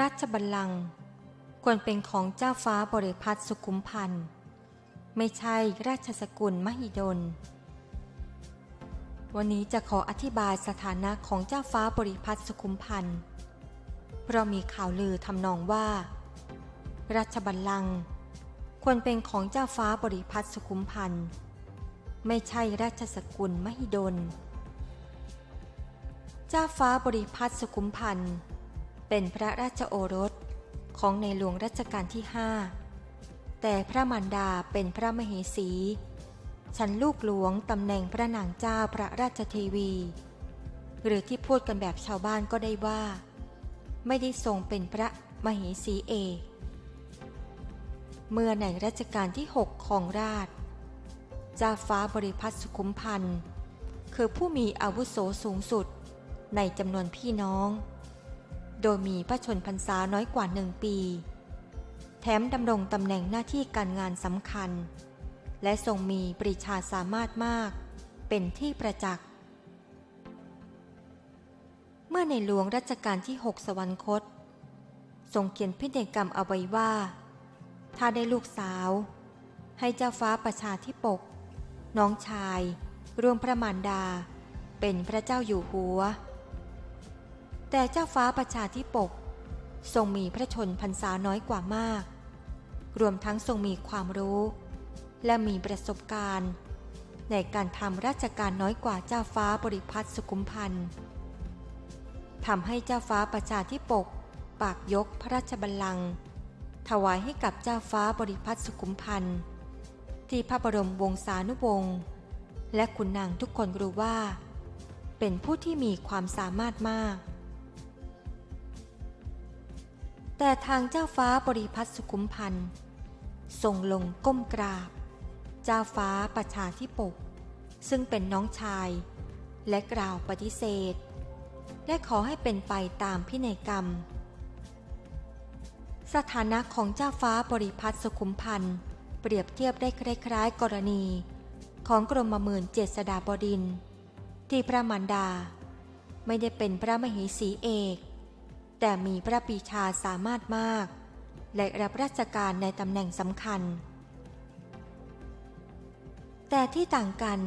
ราชบัลลังก์ควรเป็นของเจ้าฟ้าบริพัตรสุขุมพันธ์ ไม่ใช่ราชสกุลมหิดล วันนี้จะขออธิบายสถานะของเจ้าฟ้าบริพัตรสุขุมพันธ์ เพราะมีข่าวลือทำนองว่า ราชบัลลังก์ควรเป็นของเจ้าฟ้าบริพัตรสุขุมพันธ์ ไม่ใช่ราชสกุลมหิดล เจ้าฟ้าบริพัตรสุขุมพันธ์ เป็นพระราชโอรสของในหลวงรัชกาลที่ห้าแต่พระมารดาเป็นพระมเหสี ฉันลูกหลวงตำแหน่งพระนางเจ้าพระราชเทวี หรือที่พูดกันแบบชาวบ้านก็ได้ว่า ไม่ได้ทรงเป็นพระมเหสีเอกเมื่อในรัชกาลที่หกของราชเจ้าฟ้าบริพัตรสุขุมพันธ์คือผู้มีอาวุโสสูงสุดในจำนวนพี่น้อง โดยมีพระชนพรรษาน้อยกว่าหนึ่งปี แถมดำรงตำแหน่งหน้าที่การงานสำคัญ และทรงมีปริชาสามารถมาก เป็นที่ประจักษ์ เมื่อในหลวงรัชกาลที่หกสวรรคต ทรงเขียนพิธีกรรมเอาไว้ว่า ถ้าได้ลูกสาว ให้เจ้าฟ้าประชาธิปก น้องชาย รวมพระมารดา เป็นพระเจ้าอยู่หัว แต่เจ้าฟ้าประชาธิปก ทรงมีพระชนพรรษาน้อยกว่ามาก รวมทั้งทรงมีความรู้ และมีประสบการณ์ ในการทำราชการน้อยกว่าเจ้าฟ้าบริพัตรสุขุมพันธ์ทำให้เจ้าฟ้าประชาธิปก ปากยกพระราชบัลลังก์ถวายให้กับเจ้าฟ้าบริพัตรสุขุมพันธ์ที่พระบรมวงศานุวงศ์และคุณนางทุกคนรู้ว่า เป็นผู้ที่มีความสามารถมาก แต่ทางเจ้าฟ้าบริพัตรสุขุมพันธ์ทรงลงก้มกราบ เจ้าฟ้าประชาธิปก ซึ่งเป็นน้องชาย และกล่าวปฏิเสธ และขอให้เป็นไปตามพินัยกรรม สถานะของเจ้าฟ้าบริพัตรสุขุมพันธ์เปรียบเทียบได้คล้ายๆ กรณี ของกรมหมื่นเจษฎาบดิน ที่พระมารดา ไม่ได้เป็นพระมเหสีเอก แต่มีพระปีชาสามารถมาก และรับราชการในตำแหน่งสำคัญ แต่ที่ต่างกัน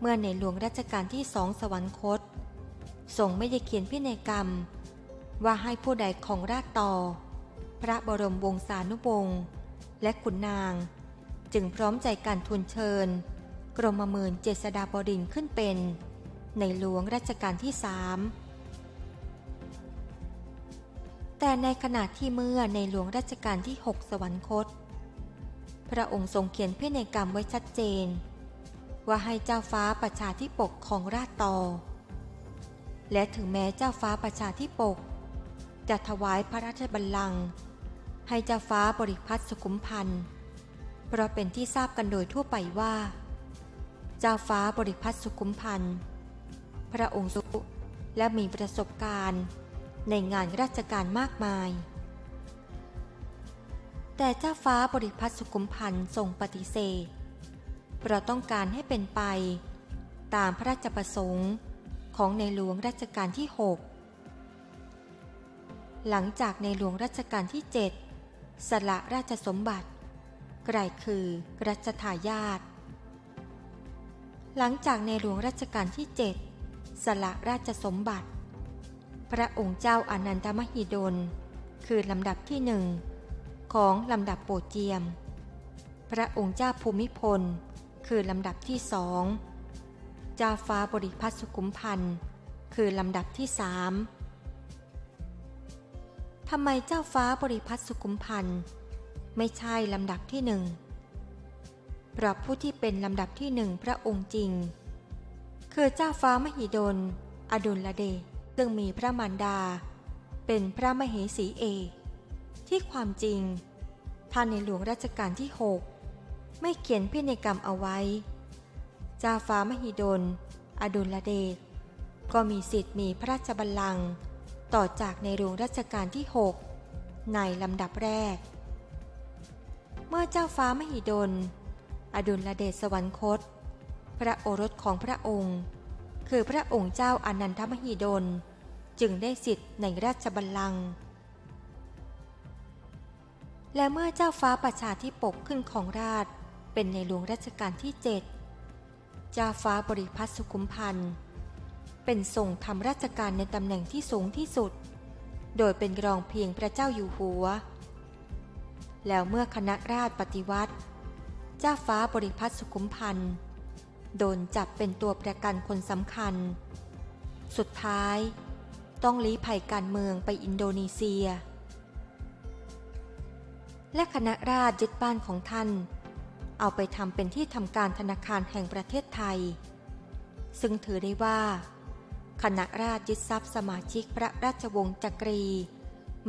เมื่อในหลวงรัชกาลที่สองสวรรคตทรงไม่ได้เขียนพินัยกรรม ว่าให้ผู้ใดของราชต่อ พระบรมวงศานุวงศ์และขุนนาง จึงพร้อมใจการทูลเชิญ กรมมื่นเจษฎาบดินขึ้นเป็น ในหลวงรัชกาลที่สาม แต่ในขณะที่เมื่อในหลวงรัชกาลที่ 6 สวรรคต พระองค์ทรงเขียนพินัยกรรมไว้ชัดเจน ว่าให้เจ้าฟ้าประชาธิปกของราชต่อและถึงแม้เจ้าฟ้าประชาธิปก จะถวายพระราชบัลลังก์ให้เจ้าฟ้าบริพัตรสุขุมพันธ์เพราะเป็นที่ทราบกันโดยทั่วไปว่า เจ้าฟ้าบริพัตรสุขุมพันธ์พระองค์สุและมีประสบการณ์ ในงานราชการมากมาย แต่เจ้าฟ้าบริพัตรสุขุมพันธ์ทรงปฏิเสธ เพราะต้องการให้เป็นไป ตามพระราชประสงค์ของในหลวงรัชกาลที่ 6 หลังจากในหลวงรัชกาลที่ 7 สละราชสมบัติกลายคือรัชทายาทหลังจากในหลวงรัชกาลที่ 7 สละราชสมบัติ พระองค์เจ้าอนันทมหิดล คือลำดับที่หนึ่งของลำดับโปรเจียม พระองค์เจ้าภูมิพล คือลำดับที่สองเจ้าฟ้าบริพัตรสุขุมพันธ์คือลำดับที่สามทำไมเจ้าฟ้าบริพัตรสุขุมพันธ์ไม่ใช่ลำดับที่หนึ่งเพราะผู้ที่เป็นลำดับที่หนึ่งพระองค์จริง คือเจ้าฟ้ามหิดล อดุลเดช ซึ่งมีพระมารดา เป็นพระมเหสีเอกที่ความจริง ท่านในหลวงรัชกาลที่ 6 ไม่เขียนพินัยกรรมเอาไว้เจ้าฟ้ามหิดล อดุลเดชก็มีสิทธิ์มีพระราชบัลลังก์ต่อจากในหลวงรัชกาลที่ 6 ในลำดับแรก เมื่อเจ้าฟ้ามหิดล อดุลเดชสวรรคต พระโอรสของพระองค์ คือพระองค์เจ้าอนันทมหิดล จึงได้สิทธิ์ในราชบัลลังก์และเมื่อเจ้าฟ้าประชาธิปกขึ้นของราชเป็นในหลวงรัชกาลที่เจ็ดเจ้าฟ้าบริพัตรสุขุมพันธ์เป็นทรงทำราชการในตำแหน่งที่สูงที่สุด โดยเป็นรองเพียงพระเจ้าอยู่หัว แล้วเมื่อคณะราษฎรปฏิวัติ เจ้าฟ้าบริพัตรสุขุมพันธ์ โดนจับเป็นตัวประกันคนสำคัญ สุดท้าย ต้องลี้ภัยการเมืองไปอินโดนีเซีย และคณะราษฎรยึดบ้านของท่าน เอาไปทำเป็นที่ทำการธนาคารแห่งประเทศไทย ซึ่งถือได้ว่าคณะราษฎรยึดทรัพย์สมาชิกพระราชวงศ์จักรี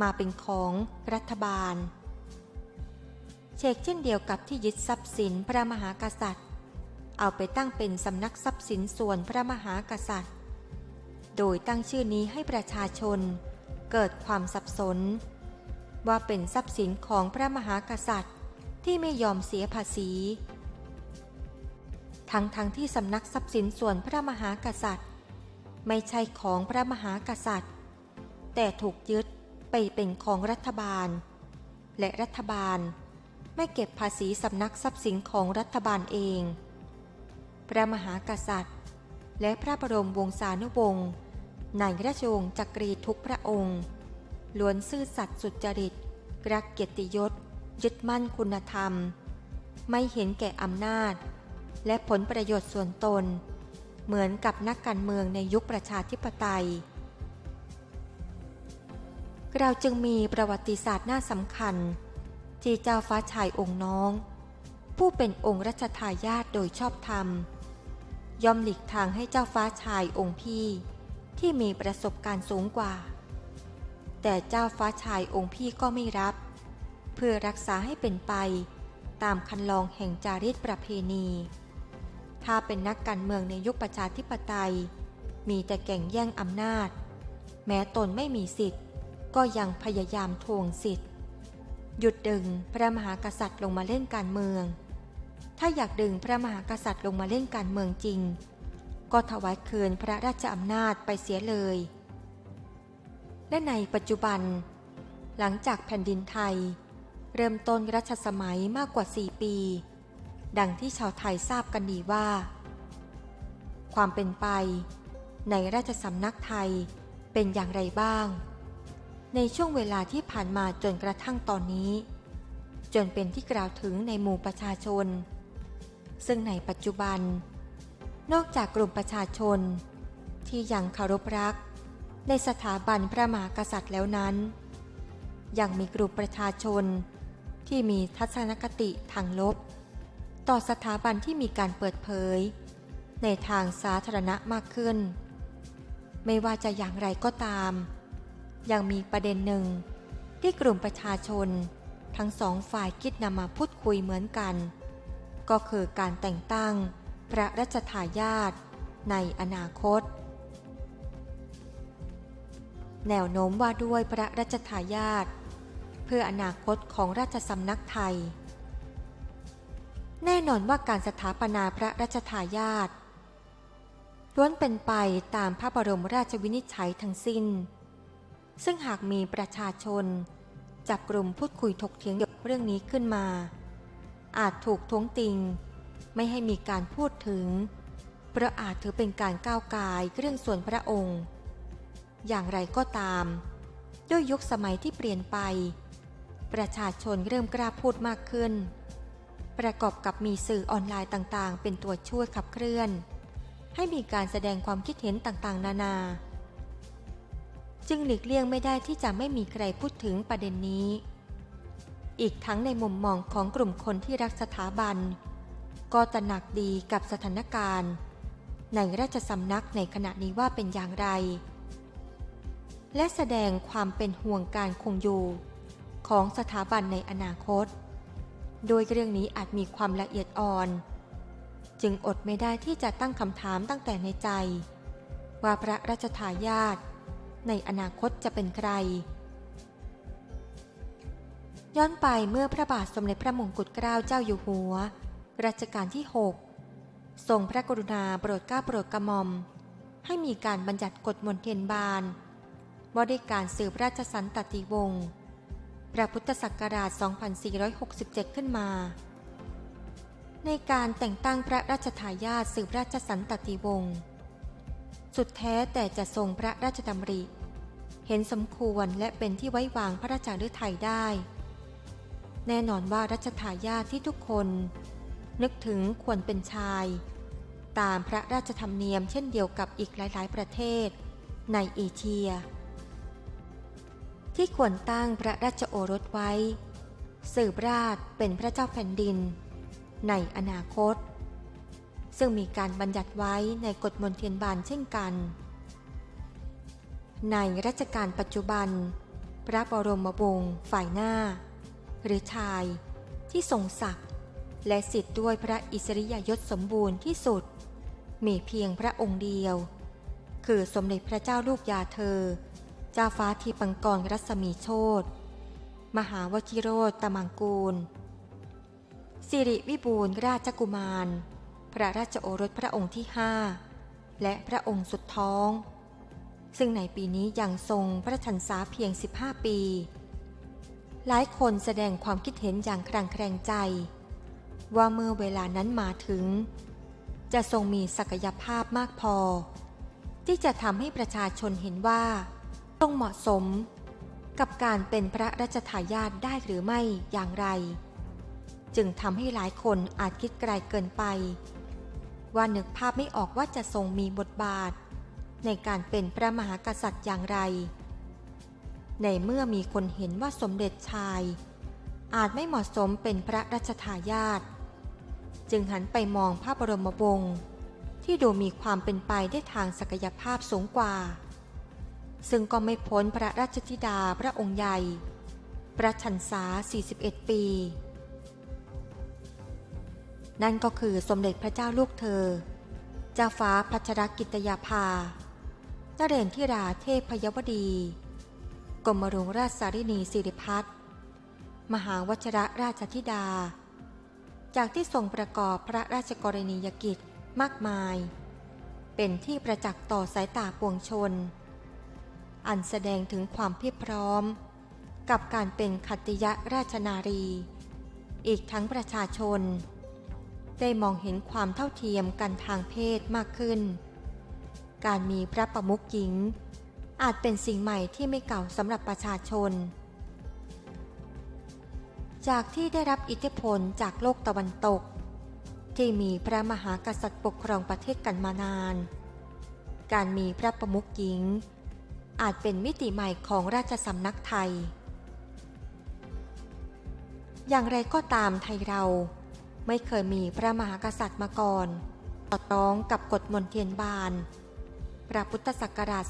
มาเป็นของรัฐบาล เชกเช่นเดียวกับที่ยึดทรัพย์สินพระมหากษัตริย์ เอาไปตั้งเป็นสำนักทรัพย์สินส่วนพระมหากษัตริย์ โดยตั้งชื่อนี้ให้ประชาชน เกิดความสับสน ว่าเป็นทรัพย์สินของพระมหากษัตริย์ที่ไม่ยอมเสียภาษี ทั้งทั้งที่สำนักทรัพย์สินส่วนพระมหากษัตริย์ ไม่ใช่ของพระมหากษัตริย์ แต่ถูกยึดไปเป็นของรัฐบาล และรัฐบาลไม่เก็บภาษีสำนักทรัพย์สินของรัฐบาลเอง พระมหากษัตริย์ และพระบรมวงศานุวงศ์ในราชวงศ์จักรีทุกพระองค์ล้วนซื่อสัตย์สุจริตรักเกียรติยศ ยึดมั่นคุณธรรม ไม่เห็นแก่อำนาจ และผลประโยชน์ส่วนตน เหมือนกับนักการเมืองในยุคประชาธิปไตย เราจึงมีประวัติศาสตร์น่าสำคัญ ที่เจ้าฟ้าชายองค์น้อง ผู้เป็นองค์รัชทายาทโดยชอบธรรม ย่อมหลีกทางให้เจ้าฟ้าชายองค์พี่ ที่มีประสบการณ์สูงกว่า แต่เจ้าฟ้าชายองค์พี่ก็ไม่รับ เพื่อรักษาให้เป็นไป ตามคันลองแห่งจารีตประเพณี ถ้าเป็นนักการเมืองในยุคประชาธิปไตย มีแต่แก่งแย่งอำนาจ แม้ตนไม่มีสิทธิ์ ก็ยังพยายามทวงสิทธิ์ หยุดดึงพระมหากษัตริย์ลงมาเล่นการเมือง ถ้าอยากดึงพระมหากษัตริย์ลงมาเล่นการเมืองจริง ก็ถวายคืนพระราชอำนาจไปเสียเลย และในปัจจุบัน หลังจากแผ่นดินไทย เริ่มต้นรัชสมัยมากกว่า 4 ปี ดังที่ชาวไทยทราบกันดีว่า ความเป็นไป ในราชสำนักไทยเป็นอย่างไรบ้าง ในช่วงเวลาที่ผ่านมาจนกระทั่งตอนนี้ จนเป็นที่กล่าวถึงในหมู่ประชาชน ซึ่งในปัจจุบัน นอกจากกลุ่มประชาชน ที่ยังเคารพรัก ในสถาบันพระมหากษัตริย์แล้วนั้น ยังมีกลุ่มประชาชน ที่มีทัศนคติทางลบ ต่อสถาบันที่มีการเปิดเผย ในทางสาธารณะมากขึ้น ไม่ว่าจะอย่างไรก็ตาม ยังมีประเด็นหนึ่งที่กลุ่มประชาชนทั้งสองฝ่ายคิดนำมาพูดคุยเหมือนกัน ก็คือการแต่งตั้งพระราชทายาทในอนาคต แนวโน้มว่าด้วยพระราชทายาทเพื่ออนาคตของราชสำนักไทย แน่นอนว่าการสถาปนาพระราชทายาทล้วนเป็นไปตามพระบรมราชวินิจฉัยทั้งสิ้น ซึ่งหากมีประชาชนจับกลุ่มพูดคุยถกเถียงเกี่ยวกับเรื่องนี้ขึ้นมา อาจถูกท้วงติง ไม่ให้มีการพูดถึง เพราะอาจถือเป็นการก้าวกายเรื่องส่วนพระองค์ อย่างไรก็ตาม ด้วยยุคสมัยที่เปลี่ยนไป ประชาชนเริ่มกล้าพูดมากขึ้น ประกอบกับมีสื่อออนไลน์ต่างๆ เป็นตัวช่วยขับเคลื่อน ให้มีการแสดงความคิดเห็นต่างๆ นานา จึงหลีกเลี่ยงไม่ได้ที่จะไม่มีใครพูดถึงประเด็นนี้ อีกทั้งในมุมมองของกลุ่มคนที่รักสถาบัน ก็ตระหนักดีกับสถานการณ์ ในราชสำนักในขณะนี้ว่าเป็นอย่างไร และแสดงความเป็นห่วงการคงอยู่ ของสถาบันในอนาคต โดยเรื่องนี้อาจมีความละเอียดอ่อน จึงอดไม่ได้ที่จะตั้งคำถามตั้งแต่ในใจ ว่าพระราชทายาทในอนาคตจะเป็นใคร ย้อนไปเมื่อพระบาทสมเด็จพระมงกุฎเกล้าเจ้าอยู่หัว รัชกาลที่ 6 ทรงพระกรุณาโปรดเกล้าโปรดกระหม่อม ให้มีการบัญญัติกฎมนเทียนบานว่าด้วยการสืบราชสันตติวงศ์พระพุทธศักราช 2467 ขึ้นมา ในการแต่งตั้งพระราชทายาทสืบราชสันตติวงศ์สุดแท้แต่จะทรงพระราชดำริ เห็นสมควรและเป็นที่ไว้วางพระราชาฤทัยได้ แน่นอนว่ารัชทายาทที่ทุกคน นึกถึงควรเป็นชาย ตามพระราชธรรมเนียมเช่นเดียวกับอีกหลาย ๆ ประเทศ ในเอเชีย ที่ควรตั้งพระราชโอรสไว้ สืบราชเป็นพระเจ้าแผ่นดิน ในอนาคต ซึ่งมีการบัญญัติไว้ในกฎมนเทียนบานเช่นกัน ในรัชกาลปัจจุบัน พระบรมวงศ์ฝ่ายหน้า หรือชาย ที่ทรงศักดิ์และสิทธิ์ด้วยพระอิสริยยศสมบูรณ์ที่สุด มีเพียงพระองค์เดียว คือสมเด็จพระเจ้าลูกยาเธอ เจ้าฟ้าทีปังกรรัศมีโชตมหาวชิโรตตมังกูล สิริวิบูลราชกุมาร พระราชโอรสพระองค์ที่ห้าและพระองค์สุดท้อง ซึ่งในปีนี้ยังทรงพระชันษาเพียง 15 ปี หลายคนแสดงความคิดเห็นอย่างคลางแคลงใจ ว่าเมื่อเวลานั้นมาถึง จะทรงมีศักยภาพมากพอ ที่จะทำให้ประชาชนเห็นว่าต้องเหมาะสมกับการเป็นพระราชทายาทได้หรือไม่อย่างไร จึงทำให้หลายคนอาจคิดไกลเกินไป ว่านึกภาพไม่ออกว่าจะทรงมีบทบาท ในการเป็นพระมหากษัตริย์อย่างไร ในเมื่อมีคนเห็นว่าสมเด็จชาย อาจไม่เหมาะสมเป็นพระราชทายาทจึงหันไปมองพระบรมวงศ์ที่ดูมีความเป็นไปได้ทางศักยภาพสูงกว่า ซึ่งก็ไม่พ้นพระราชธิดาพระองค์ใหญ่ประชันษา 41 ปี นั่นก็คือสมเด็จพระเจ้าลูกเธอ เจ้าฟ้าพัชรกิตยาภาเจริญทิราเทพพยวดี กรมหลวงราชสารินีสิริพัฒน์มหาวชระราชธิดา จากที่ทรงประกอบพระราชกรณียกิจมากมาย เป็นที่ประจักษ์ต่อสายตาปวงชน อันแสดงถึงความเพียบพร้อม กับการเป็นขัตติยราชนารี อีกทั้งประชาชน ได้มองเห็นความเท่าเทียมกันทางเพศมากขึ้น การมีพระประมุขหญิง อาจเป็นสิ่งใหม่ที่ไม่เก่าสำหรับประชาชน จากที่ได้รับอิทธิพลจากโลกตะวันตก ที่มีพระมหากษัตริย์ปกครองประเทศกันมานาน การมีพระประมุขหญิง อาจเป็นมิติใหม่ของราชสำนักไทย อย่างไรก็ตามไทยเราไม่เคยมีพระมหากษัตริย์มาก่อน ต่อต้องกับกฎมนเทียนบาน พระพุทธศักราช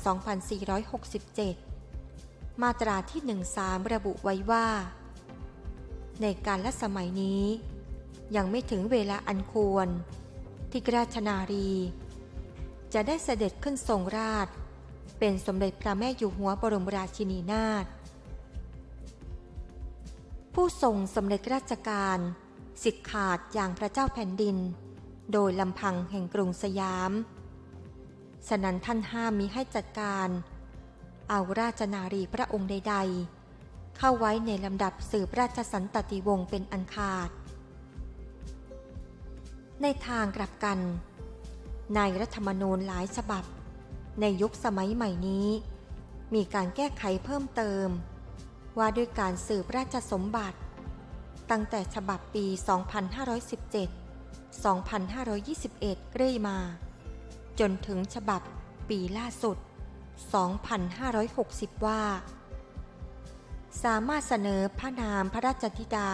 2467 มาตราที่ 13 ระบุไว้ว่า ในการและสมัยนี้ ยังไม่ถึงเวลาอันควร ที่ราชนารี จะได้เสด็จขึ้นทรงราช เป็นสมเด็จพระแม่อยู่หัวบรมราชินีนาถผู้ทรงสำเร็จราชการสิทธิ์ขาดอย่างพระเจ้าแผ่นดิน โดยลำพังแห่งกรุงสยาม ฉะนั้นท่านห้ามมิให้จัดการ เอาราชนารีพระองค์ใด ๆ เข้าไว้ในลำดับสืบราชสันตติวงศ์เป็นอันขาด ในทางกลับกันในรัฐธรรมนูญหลายฉบับ ในยุคสมัยใหม่นี้ มีการแก้ไขเพิ่มเติม ว่าด้วยการสืบราชสมบัติ ตั้งแต่ฉบับปี 2517 2521 เรื่อยมา จนถึงฉบับปีล่าสุด 2560 ว่า สามารถเสนอพระนามพระราชธิดา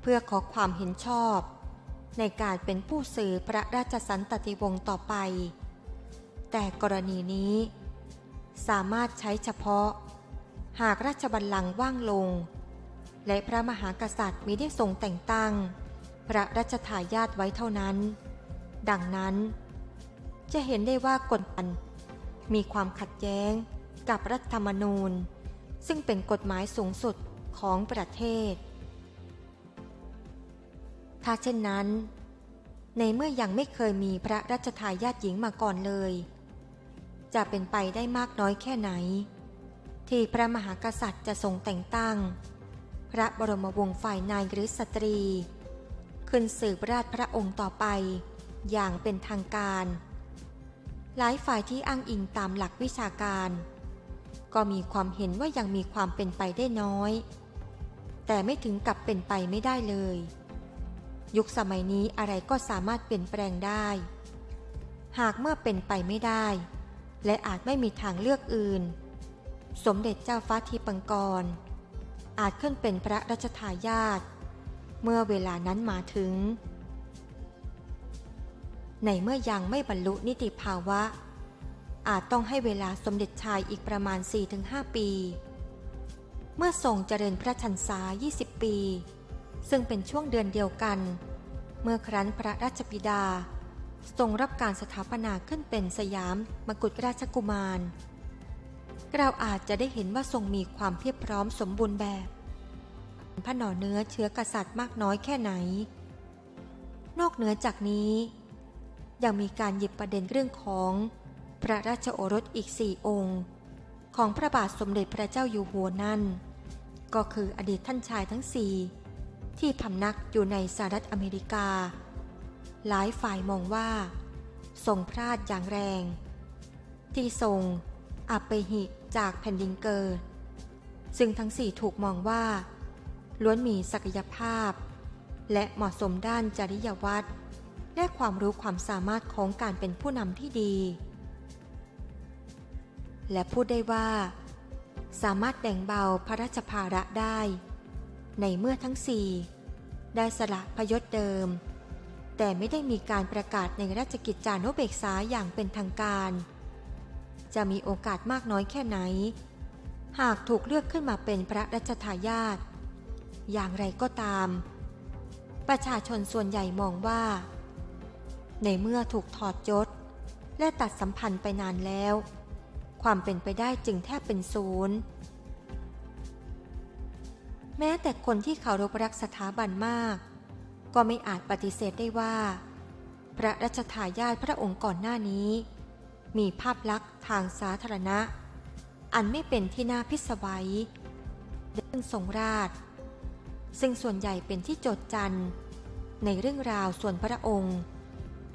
เพื่อขอความเห็นชอบ ในการเป็นผู้สื่อพระราชสันตติวงศ์ต่อไป แต่กรณีนี้ สามารถใช้เฉพาะ หากราชบัลลังก์ว่างลง และพระมหากษัตริย์มิได้ทรงแต่งตั้ง พระราชทายาทไว้เท่านั้น ดังนั้น จะเห็นได้ว่ากฎมันมีความขัดแย้งกับรัฐธรรมนูญ ซึ่งเป็นกฎหมายสูงสุดของประเทศ ถ้าเช่นนั้น ในเมื่อยังไม่เคยมีพระราชทายาทหญิงมาก่อนเลย จะเป็นไปได้มากน้อยแค่ไหน ที่พระมหากษัตริย์จะทรงแต่งตั้ง พระบรมวงศ์ฝ่ายนายหรือสตรี ขึ้นสืบราชพระองค์ต่อไป อย่างเป็นทางการ หลายฝ่ายที่อ้างอิงตามหลักวิชาการ ก็มีความเห็นว่ายังมีความเป็นไปได้น้อย แต่ไม่ถึงกับเป็นไปไม่ได้เลย ยุคสมัยนี้อะไรก็สามารถเปลี่ยนแปลงได้ หากเมื่อเป็นไปไม่ได้ และอาจไม่มีทางเลือกอื่น สมเด็จเจ้าฟ้าทีปังกร อาจขึ้นเป็นพระราชทายาทเมื่อเวลานั้นมาถึง ในเมื่อยังไม่บรรลุนิติภาวะ อาจต้องให้เวลาสมเด็จชายอีกประมาณ 4-5 ปี เมื่อทรงเจริญพระชันษา 20 ปี ซึ่งเป็นช่วงเดือนเดียวกัน เมื่อครั้นพระราชบิดา ทรงรับการสถาปนาขึ้นเป็นสยามมกุฎราชกุมารเราอาจจะได้เห็นว่าทรงมีความเพียบพร้อมสมบูรณ์แบบพระหน่อเนื้อเชื้อกษัตริย์มากน้อยแค่ไหน นอกเหนือจากนี้ ยังมีการหยิบประเด็นเรื่องของพระราชโอรสอีกสี่องค์ ของพระบาทสมเด็จพระเจ้าอยู่หัวนั่น ก็คืออดีตท่านชายทั้งสี่ที่พำนักอยู่ในสหรัฐอเมริกา หลายฝ่ายมองว่า ทรงพลาดอย่างแรง ที่ทรงอับไปหิจากแผ่นดินเกิด ซึ่งทั้งสี่ถูกมองว่า ล้วนมีศักยภาพ และเหมาะสมด้านจริยวัตร และความรู้ความสามารถของการเป็นผู้นำที่ดี และพูดได้ว่า สามารถแบ่งเบาพระราชภาระได้ ในเมื่อทั้งสี่ได้สละพยศเดิม แต่ไม่ได้มีการประกาศในราชกิจจานุเบกษาอย่างเป็นทางการ จะมีโอกาสมากน้อยแค่ไหน หากถูกเลือกขึ้นมาเป็นพระราชทายาทอย่างไรก็ตาม ประชาชนส่วนใหญ่มองว่า ในเมื่อถูกถอดยศ และตัดสัมพันธ์ไปนานแล้ว ความเป็นไปได้จึงแทบเป็นศูนย์ แม้แต่คนที่เคารพรักสถาบันมาก ก็ไม่อาจปฏิเสธได้ว่า พระราชทายาทพระองค์ก่อนหน้านี้ มีภาพลักษณ์ทางสาธารณะ อันไม่เป็นที่น่าพิศวัยเรื่องทรงราช ซึ่งส่วนใหญ่เป็นที่โจดจันในเรื่องราวส่วนพระองค์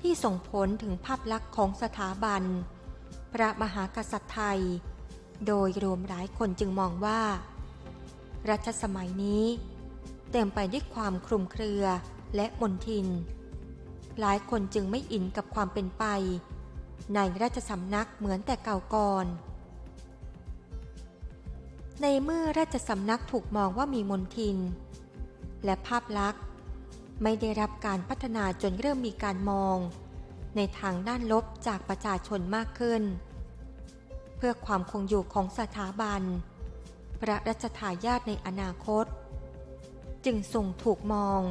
ที่ส่งผลถึงภาพลักษณ์ของสถาบัน พระมหากษัตริย์ไทย โดยรวมหลายคนจึงมองว่า รัชสมัยนี้ เต็มไปด้วยความคลุมเครือและมนทิน หลายคนจึงไม่อินกับความเป็นไป ในราชสำนักเหมือนแต่เก่าก่อน ในเมื่อราชสำนักถูกมองว่ามีมนทิน และภาพลักษณ์ ไม่ได้รับการพัฒนาจนเริ่มมีการมอง ในทางด้านลบจากประชาชนมากขึ้น เพื่อความคงอยู่ของสถาบัน พระราชทายาทในอนาคต จึงส่งถูกมอง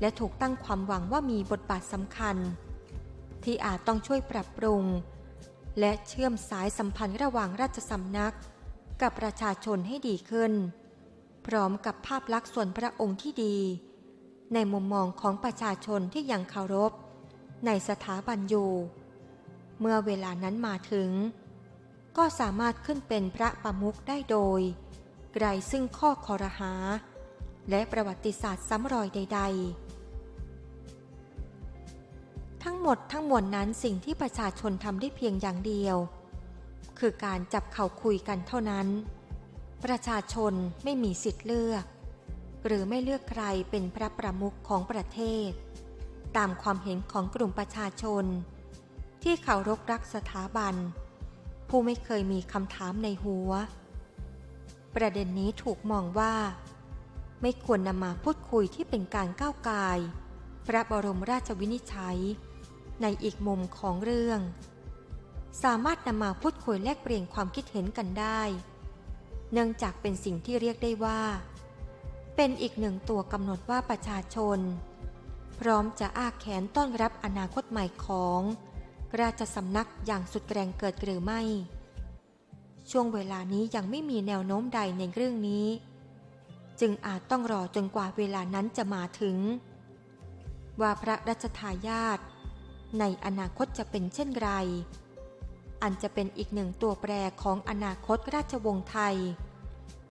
และถูกตั้งความหวังว่ามีบทบาทสำคัญ ที่อาจต้องช่วยปรับปรุง และเชื่อมสายสัมพันธ์ระหว่างราชสำนัก กับประชาชนให้ดีขึ้น พร้อมกับภาพลักษณ์ส่วนพระองค์ที่ดี ในมุมมองของประชาชนที่ยังเคารพ ในสถาบันอยู่ เมื่อเวลานั้นมาถึง ก็สามารถขึ้นเป็นพระประมุขได้โดย ไกลซึ่งข้อคอรหา และประวัติศาสตร์ซ้ำรอยใด ๆ ทั้งหมดทั้งมวลนั้นสิ่งที่ประชาชนทำได้เพียงอย่างเดียว คือการจับเข่าคุยกันเท่านั้น ประชาชนไม่มีสิทธิ์เลือก หรือไม่เลือกใครเป็นพระประมุขของประเทศ ตามความเห็นของกลุ่มประชาชน ที่เคารพรักสถาบัน ผู้ไม่เคยมีคำถามในหัว ประเด็นนี้ถูกมองว่า ไม่ควรนำมาพูดคุยที่เป็นการก้าวกาย พระบรมราชวินิจฉัย ในอีกมุมของเรื่อง สามารถนำมาพูดคุยแลกเปลี่ยนความคิดเห็นกันได้ เนื่องจากเป็นสิ่งที่เรียกได้ว่า เป็นอีกหนึ่งตัวกำหนดว่าประชาชน พร้อมจะอ้าแขนต้อนรับอนาคตใหม่ของ ราชสำนักอย่างสุดแรงเกิดหรือไม่ ช่วงเวลานี้ยังไม่มีแนวโน้มใดในเรื่องนี้ จึงอาจต้องรอจนกว่าเวลานั้นจะมาถึง ว่าพระราชทายาทในอนาคตจะเป็นเช่นไร อันจะเป็นอีกหนึ่งตัวแปรของอนาคตราชวงศ์ไทย